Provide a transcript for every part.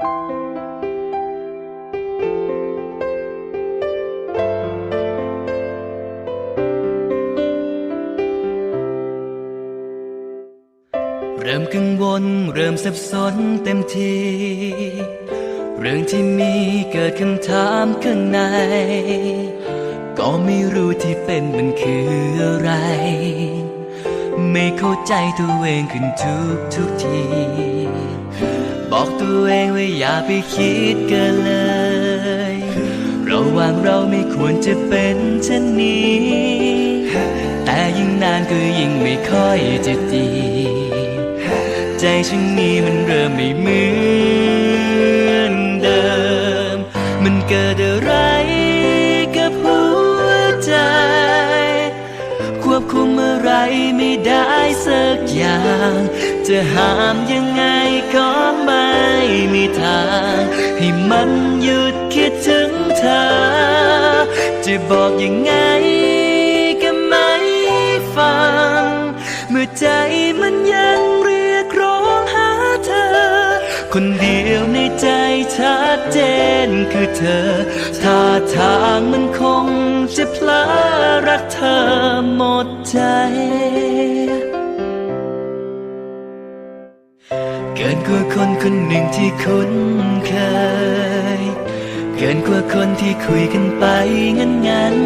เริ่มกังวลเริ่มสับสนเต็มทีเรื่องที่มีเกิดคำถามข้างใน ก็ไม่รู้ที่เป็นมันคืออะไร ไม่เข้าใจตัวเองขึ้นทุกทุกที บอกตัวเองว่าอย่าไปคิดเกินเลย ระหว่างเราไม่ควรจะเป็นเช่นนี้ แต่ยิ่งนานก็ยิ่งไม่ค่อยจะดี ใจฉันนี้มันเริ่มไม่เหมือนเดิม มันเกิดอะไร ไม่ได้สักอย่าง จะห้ามยังไงก็ไม่มีทาง ให้มันหยุดคิดถึงเธอ จะบอกยังไงก็ไม่ฟัง เมื่อใจมันยังเรียกร้องหาเธอ คนเดียวในใจชัดเจนคือเธอท่าทางมันคงจะพลารักเธอ หมดใจ เกินกว่าคนคนหนึ่งที่คุ้นเคย เกินกว่าคนที่คุยกันไปงั้นงั้น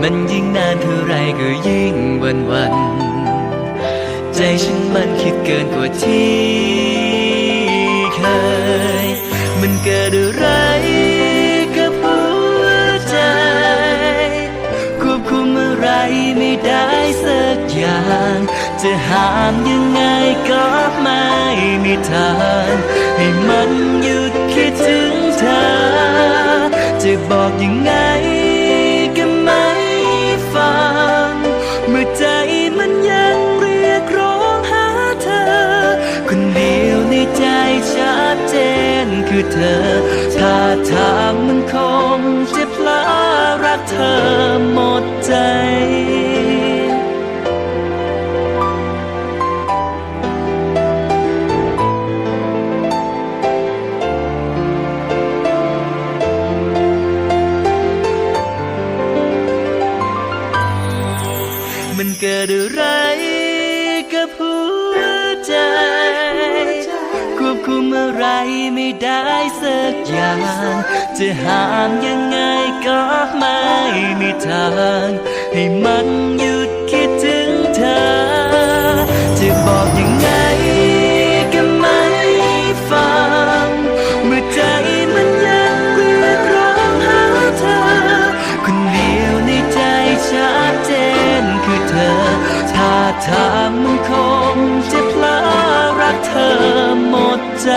มันยิ่งนานเท่าไรก็ยิ่งวันวัน ใจฉันมันคิดเกินกว่าที่เคย มันเกิดอะไร จะหามยังไงก็ไม่มีทางให้มันหยุดคิดถึงเธอ จะบอกยังไงก็ไม่ฟัง เมื่อใจมันยังเรียกร้องหาเธอ คนเดียวในใจชัดเจนคือเธอถ้าทาง กิดอะไรกับหัวใจ ควบคุมอะไรไม่ได้สักอย่าง จะห้ามยังไงก็ไม่มีทาง ให้มันหยุดคิดถึงเธอ จะบอกยังไง ทางมันคงจะพลารักเธอหมดใจ